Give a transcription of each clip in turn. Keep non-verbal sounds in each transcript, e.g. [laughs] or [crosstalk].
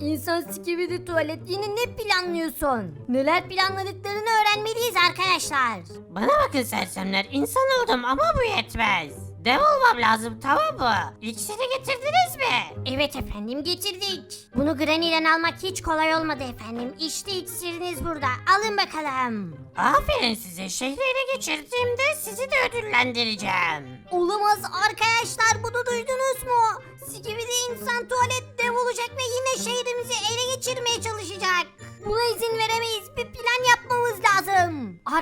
İnsan skibidi tuvalet yine ne planlıyorsun? Neler planladıklarını öğrenmeliyiz arkadaşlar. Bana bakın sersemler insan oldum ama bu yetmez. Dev olmam lazım tamam mı? İkisini getirdiniz mi? Evet efendim getirdik. Bunu Granny'den almak hiç kolay olmadı efendim. İşte iksiriniz burada. Alın bakalım. Aferin size şehri ele geçirdiğimde sizi de ödüllendireceğim. Olamaz arkadaşlar bunu duydunuz mu? Skibidi insan tuvalet dev olacak ve yine şehrimizi ele geçirmeye çalışacak. Buna izin veremeyiz. Bir plan.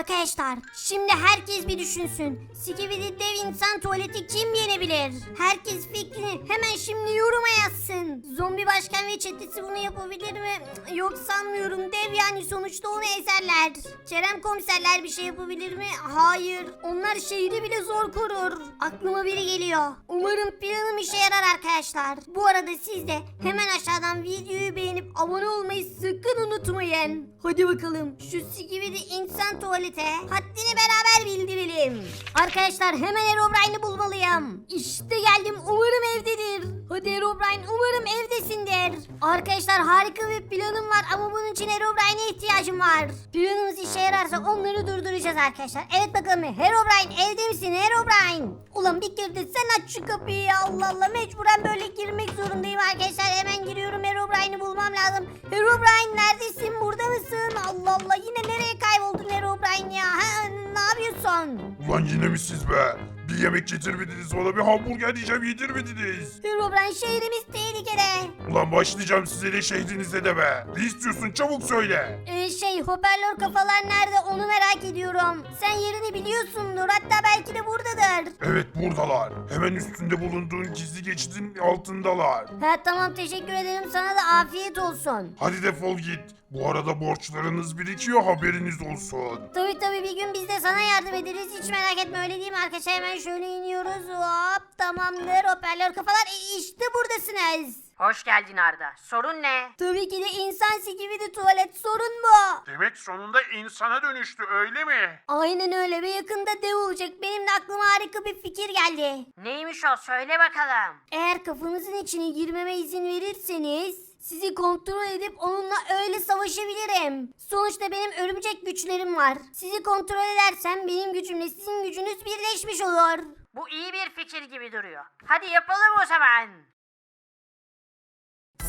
Arkadaşlar şimdi herkes bir düşünsün. Skibidi dev insan tuvaleti kim yenebilir? Herkes fikrini hemen şimdi yoruma yazsın. Zombi başkan ve çetesi bunu yapabilir mi? Yok sanmıyorum. Dev yani sonuçta onu ezerler. Kerem komiserler bir şey yapabilir mi? Hayır. Onlar şehri bile zor korur. Aklıma biri geliyor. Umarım planım işe yarar arkadaşlar. Bu arada siz de hemen aşağıdan videoyu beğenip abone olmayı sakın unutmayın. Hadi bakalım şu Skibidi insan tuvalete haddini beraber bildirelim. Arkadaşlar hemen Herobrine'i bulmalıyım. İşte geldim umarım evdedir. Hadi Herobrine umarım evdesindir. Arkadaşlar harika bir planım var ama bunun için Herobrine'e ihtiyacım var. Planımız işe yararsa onları durduracağız arkadaşlar. Evet bakalım Herobrine evde misin Herobrine? Ulan bir kere sen aç şu kapıyı Allah Allah mecburen böyle girmek zorundayım arkadaşlar. Hemen giriyorum Herobrine'i bulmam lazım. Herobrine neredesin burada mısın? Allah Allah yine nereye kayboldun Herobrine ya? Ha, ne yapıyorsun? Ulan yine mi siz be? Bir yemek getirmediniz bana bir hamburger diyeceğim yedirmediniz. Herobrine şehrimiz tehlikede. Ulan başlayacağım size de şehrinize de be. Ne istiyorsun çabuk söyle. Ee, şey hoparlör kafalar nerede onu merak ediyorum. Sen yerini biliyorsundur hatta belki de buradadır. Evet buradalar. Hemen üstünde bulunduğun gizli geçidin altındalar. Ha tamam teşekkür ederim sana da afiyet olsun. Hadi defol git. Bu arada borçlarınız birikiyor haberiniz olsun. Tabi tabi bir gün biz de sana yardım ederiz hiç merak etme öyle değil mi arkadaşlar hemen şöyle iniyoruz hop tamamdır hoparlör kafalar E, işte buradasınız. Hoş geldin Arda. Sorun ne? Tabii ki de insan de tuvalet sorun bu. Demek sonunda insana dönüştü öyle mi? Aynen öyle ve yakında dev olacak benim de aklıma harika bir fikir geldi. Neymiş o söyle bakalım. Eğer kafanızın içine girmeme izin verirseniz sizi kontrol edip onunla öyle savaşabilirim. Sonuçta benim örümcek güçlerim var. Sizi kontrol edersem benim gücümle sizin gücünüz birleşmiş olur. Bu iyi bir fikir gibi duruyor. Hadi yapalım o zaman.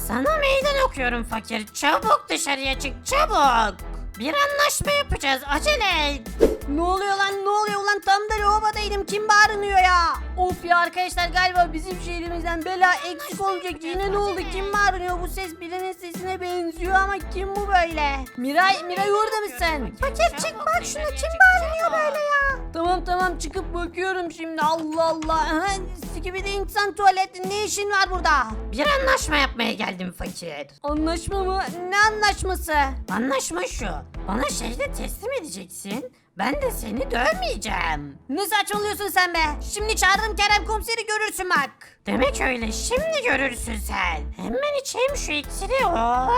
Sana meydan okuyorum fakir. Çabuk dışarıya çık çabuk. Bir anlaşma yapacağız acele et. Ne oluyor lan ne oluyor ulan tam da lavabodaydım kim bağırınıyor ya? Of ya arkadaşlar galiba bizim şehrimizden bela eksik olacak yine ne oldu kim bağırınıyor bu ses birinin sesine benziyor ama kim bu böyle? Miray Miray orada mısın? Fakir çık bak şuna kim bağırınıyor böyle ya? Tamam tamam çıkıp bakıyorum şimdi Allah Allah. Aha, Sikibidi insan tuvaleti ne işin var burada? Bir anlaşma yapmaya geldim fakir. Anlaşma mı? Ne anlaşması? Anlaşma şu. Bana şehri teslim edeceksin. Ben de seni dövmeyeceğim. Ne saçmalıyorsun sen be? Şimdi çağırırım Kerem komiseri görürsün bak. Demek öyle şimdi görürsün sen. Hemen içeyim şu iksiri hop.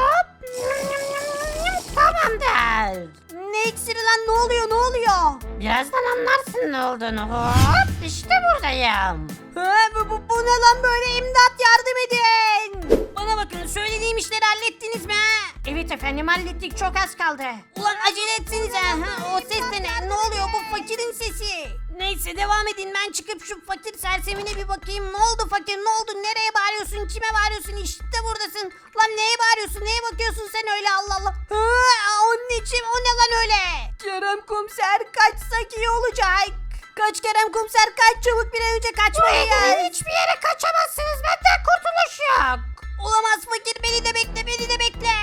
Tamamdır. Ne iksiri lan ne oluyor ne oluyor? Birazdan anlarsın ne olduğunu hop. İşte buradayım. Ha, bu, bu, bu ne lan böyle imdat yardım edin. Bana bakın söylediğim işleri hallettiniz mi? ha? Evet efendim hallettik çok az kaldı. Ulan acele etsenize. Ha, o ses de ne? Ne oluyor bu fakirin sesi? Neyse devam edin ben çıkıp şu fakir sersemine bir bakayım. Ne oldu fakir ne oldu? Nereye bağırıyorsun? Kime bağırıyorsun? İşte buradasın. Lan neye bağırıyorsun? Neye bakıyorsun sen öyle Allah Allah. Ha, anneciğim o ne lan öyle? Kerem komiser kaçsak iyi olacak. Kaç Kerem komiser kaç çabuk bir an önce kaçmaya gel. Hiçbir yere kaçamazsınız benden kurtuluş yok. Olamaz fakir beni de bekle beni de bekle.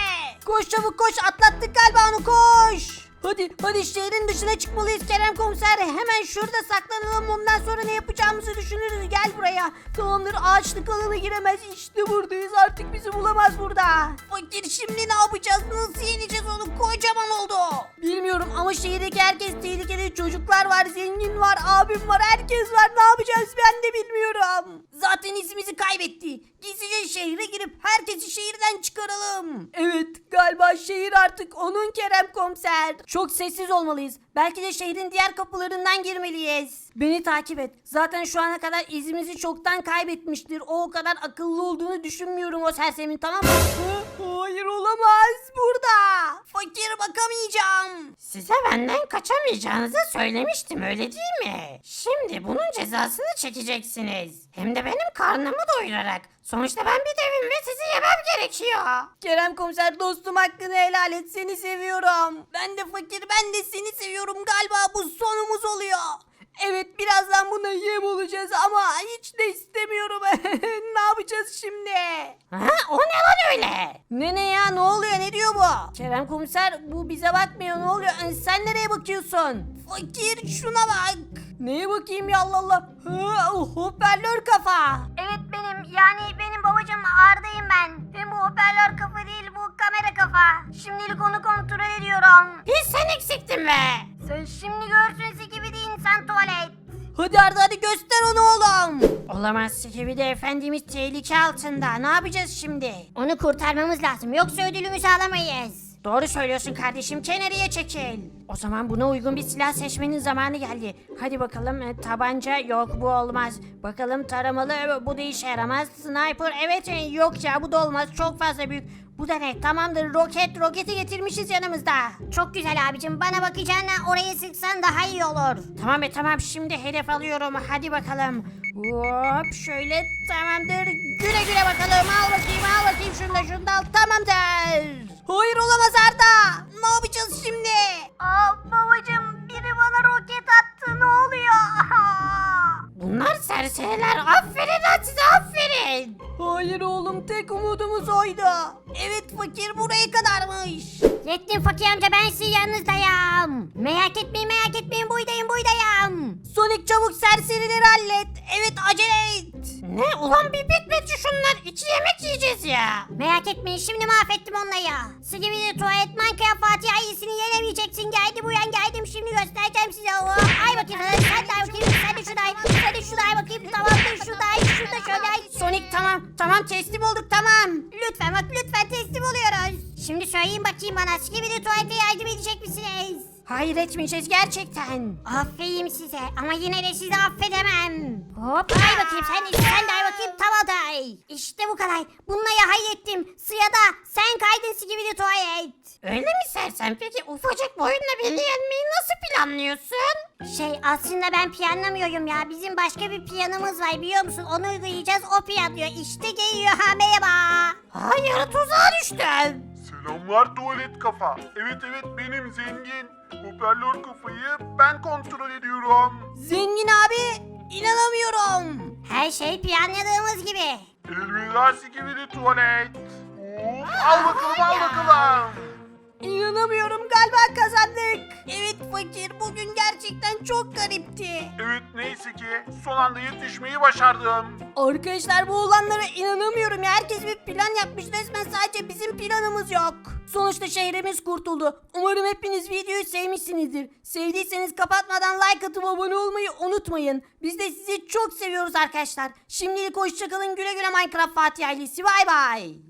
Koş çabuk koş atlattık galiba onu koş. Hadi hadi şehrin dışına çıkmalıyız Kerem komiser. Hemen şurada saklanalım ondan sonra ne yapacağımızı düşünürüz. Gel buraya. Tamamdır ağaçlık alana giremez. İşte buradayız artık bizi bulamaz burada. Fakir şimdi ne yapacağız? Nasıl yeneceğiz onu? Kocaman oldu. Bilmiyorum ama şehirdeki herkes tehlikeli. Çocuklar var, zengin var, abim var, herkes var. Ne yapacağız ben de bilmiyorum. Zaten izimizi kaybetti. Gizlice şehre girip herkesi şehirden çıkaralım. Evet galiba şehir artık onun Kerem komiser. Çok sessiz olmalıyız. Belki de şehrin diğer kapılarından girmeliyiz. Beni takip et. Zaten şu ana kadar izimizi aklınızı çoktan kaybetmiştir. O o kadar akıllı olduğunu düşünmüyorum o sersemin tamam mı? [laughs] Hayır olamaz burada. Fakir bakamayacağım. Size benden kaçamayacağınızı söylemiştim öyle değil mi? Şimdi bunun cezasını çekeceksiniz. Hem de benim karnımı doyurarak. Sonuçta ben bir devim ve sizi yemem gerekiyor. Kerem komiser dostum hakkını helal et seni seviyorum. Ben de fakir ben de seni seviyorum galiba bu sonumuz oluyor. Evet birazdan buna yem olacağız ama hiç de istemiyorum. [laughs] ne yapacağız şimdi? Ha, o ne lan öyle? Ne ne ya ne oluyor ne diyor bu? Kerem komiser bu bize bakmıyor ne oluyor? Sen nereye bakıyorsun? Fakir şuna bak. Neye bakayım ya Allah Allah. Ha, hoparlör kafa. Evet benim yani benim babacım Arda'yım ben. Hem bu hoparlör kafa değil bu kamera kafa. Şimdilik onu kontrol ediyorum. Bir sen eksiktin be. Sen şimdi görsün insan tuvalet. Hadi Arda hadi göster onu oğlum. Olamaz gibi de efendimiz tehlike altında. Ne yapacağız şimdi? Onu kurtarmamız lazım yoksa ödülümüzü alamayız. Doğru söylüyorsun kardeşim kenarıya çekil. O zaman buna uygun bir silah seçmenin zamanı geldi. Hadi bakalım e, tabanca yok bu olmaz. Bakalım taramalı e, bu da işe yaramaz. Sniper evet e, yok ya bu da olmaz çok fazla büyük. Bu da ne tamamdır roket roketi getirmişiz yanımızda. Çok güzel abicim bana bakacağına oraya sıksan daha iyi olur. Tamam be tamam şimdi hedef alıyorum hadi bakalım. Hop şöyle tamamdır. Güle güle bakalım al bakayım al bakayım şunu da şunu da al tamamdır. Hayır olamaz Arda. Ne yapacağız şimdi? Aa babacım biri bana roket attı ne oluyor? Bunlar serseriler aferin lan size aferin. Hayır oğlum tek umudumuz oydu. Evet fakir buraya kadarmış. Yettim fakir amca ben sizin yanınızdayım. Merak etmeyin merak etmeyin buydayım buydayım. Sonic çabuk serserileri hallet. Evet acele et. Ne ulan bir bitmedi şunlar iki yemek yiyeceğiz ya. Merak etmeyin şimdi mahvettim onları. Skibidi tuvalet Minecraft Fatih ailesini yenemeyeceksin. Geldi bu yan geldim şimdi göstereceğim size. Oo, Ay bakayım sen de ay bakayım sen de şurada ay. Sen de şurada ay bakayım tamamdır şurada ay Sonic tamam tamam teslim olduk tamam. Lütfen bak lütfen teslim oluyoruz. Şimdi söyleyin bakayım bana Skibidi tuvalete yardım edecek misiniz? Hayır etmeyeceğiz gerçekten. Aferin size ama yine de sizi affedemem. Hop ay bakayım sen de sen de ay bakayım tamam day. İşte bu kadar. Bunları hallettim. Sırada sen kaydın Skibidi tuvalet. Öyle mi sersen peki ufacık boyunla beni yenmeyi nasıl planlıyorsun? Şey aslında ben planlamıyorum ya. Bizim başka bir planımız var biliyor musun? Onu uygulayacağız o planlıyor. İşte geliyor ha merhaba. Hayır tuzağa düştüm. Selamlar tuvalet kafa. Evet evet benim zengin. Hoparlör kafayı ben kontrol ediyorum. Zengin abi inanamıyorum. Her şey planladığımız gibi. Elveda sikibidi tuvalet. Of, al bakalım al bakalım. İnanamıyorum galiba kazandık. Evet fakir bugün gerçekten çok garipti. Evet neyse ki son anda yetişmeyi başardım. Arkadaşlar bu olanlara inanamıyorum ya. Herkes bir plan yapmış resmen sadece bizim planımız yok. Sonuçta şehrimiz kurtuldu. Umarım hepiniz videoyu sevmişsinizdir. Sevdiyseniz kapatmadan like atıp abone olmayı unutmayın. Biz de sizi çok seviyoruz arkadaşlar. Şimdilik hoşçakalın güle güle Minecraft Fatih ailesi bay bay.